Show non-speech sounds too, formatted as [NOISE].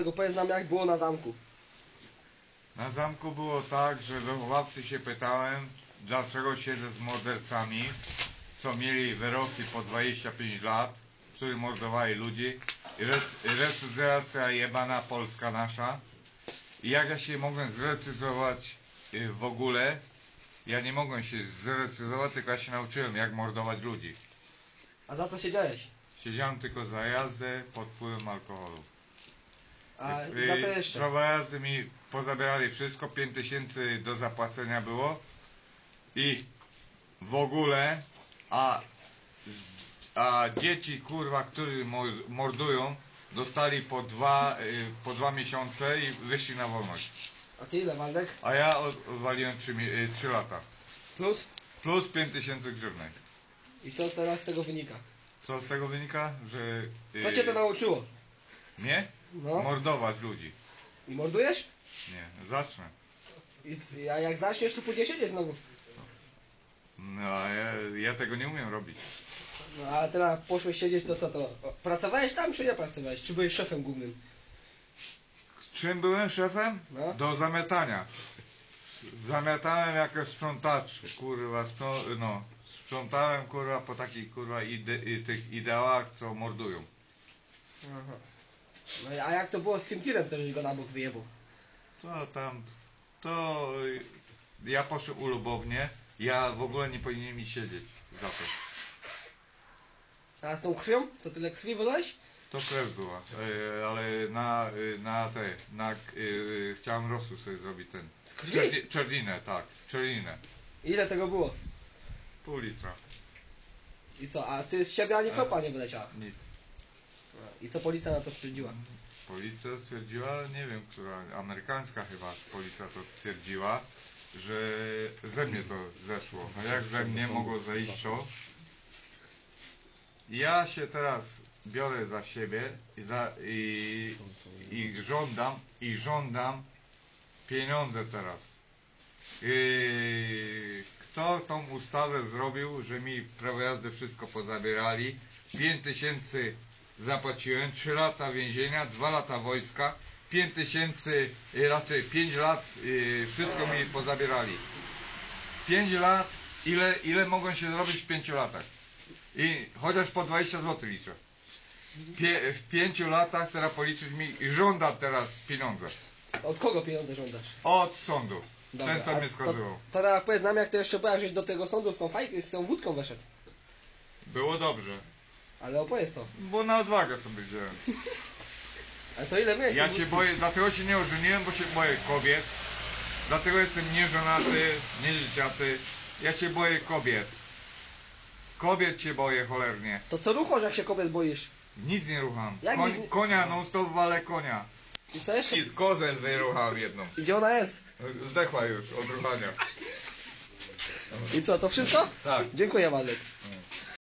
Tego powiedz nam jak było na zamku. Na zamku było tak, że wychowawcy się pytałem, dlaczego siedzę z mordercami, co mieli wyroki po 25 lat, którzy mordowali ludzi. Restrukturyzacja jebana Polska nasza. I jak ja się mogłem zrestrukturyzować y, w ogóle, ja nie mogłem się zrestrukturyzować, tylko ja się nauczyłem jak mordować ludzi. A za co siedziałeś? Siedziałem tylko za jazdę pod wpływem alkoholu. A Y, za co jeszcze? Prawa jazdy mi pozabierali wszystko, 5 tysięcy do zapłacenia było i w ogóle, a, a dzieci kurwa, którzy mo- mordują, dostali po dwa, y, po dwa miesiące i wyszli na wolność. A ty ile Waldek? A ja od- odwaliłem 3, trzy lata. Plus? Plus 5 tysięcy grzywnek. I co teraz z tego wynika? Co z tego wynika? Że... y, Co cię to nauczyło? Nie? No. Mordować ludzi. I mordujesz? Nie, zacznę. I, a jak zaczniesz to pójdziesz siedzieć znowu. No a ja, ja tego nie umiem robić. No a teraz poszłeś siedzieć to co to? O, Pracowałeś tam czy nie pracowałeś? Czy byłeś szefem głównym? Czym byłem szefem? No. Do zamiatania. Zamiatałem jako sprzątacz, kurwa, no. Sprzątałem, kurwa, po takich, kurwa, ide, i, tych ideałach, co mordują. Aha. No a jak to było z tym tirem, co żeś go na bok wyjebał? To tam, to ja poszedłem ulubownie, ja w ogóle nie powinienem mi siedzieć za to. A z tą krwią? Co tyle krwi wylałeś? To krew była, y, ale na, y, na te, na, y, chciałem rosół sobie zrobić ten. Z krwi? Czerni- Czerninę, tak, czerninę. Ile tego było? Pół litra, I co? A ty z siebie ani kropa nie wyleciała. nic. I co policja na to stwierdziła? Policja stwierdziła, nie wiem, która, amerykańska chyba policja to twierdziła, że ze mnie to zeszło. No jak ze mnie mogło zejść to? Ja się teraz biorę za siebie i, za, i, i żądam, i żądam pieniądze teraz. Kto tą ustawę zrobił, że mi prawo jazdy wszystko pozabierali? 5 tysięcy zapłaciłem, 3 lata więzienia, 2 lata wojska, 5 tysięcy, yy, raczej 5 lat, yy, wszystko mi pozabierali. 5 lat, ile, ile mogłem się zrobić w 5 latach? I chociaż po 20 zł liczę. Pie, w 5 latach teraz policzyć mi i żądam teraz pieniądze. Od kogo pieniądze żądasz? Od sądu. Dobra, Ten, co mnie skazywał. To, to teraz powiedz nam, jak to jeszcze żeś do tego sądu z tą, fajką, z tą wódką weszedł. Było dobrze. Ale opowiedz to. Bo na odwagę sobie wziąłem. [LAUGHS] Ale to ile miałeś? Ja się boję, dlatego się nie ożeniłem, bo się boję kobiet. Dlatego jestem nieżonaty, niedzieciaty. Ja się boję kobiet. Kobiet się boję cholernie. To co ruchosz, jak się kobiet boisz? Nic nie rucham. Jak Koń, nic nie- Konia, non stop walę konia. I co jeszcze? I kozel wyruchałem jedną. Gdzie ona jest? Zdechła już od ruchania. I co, to wszystko? Tak. Dziękuję, Waldek. Mm.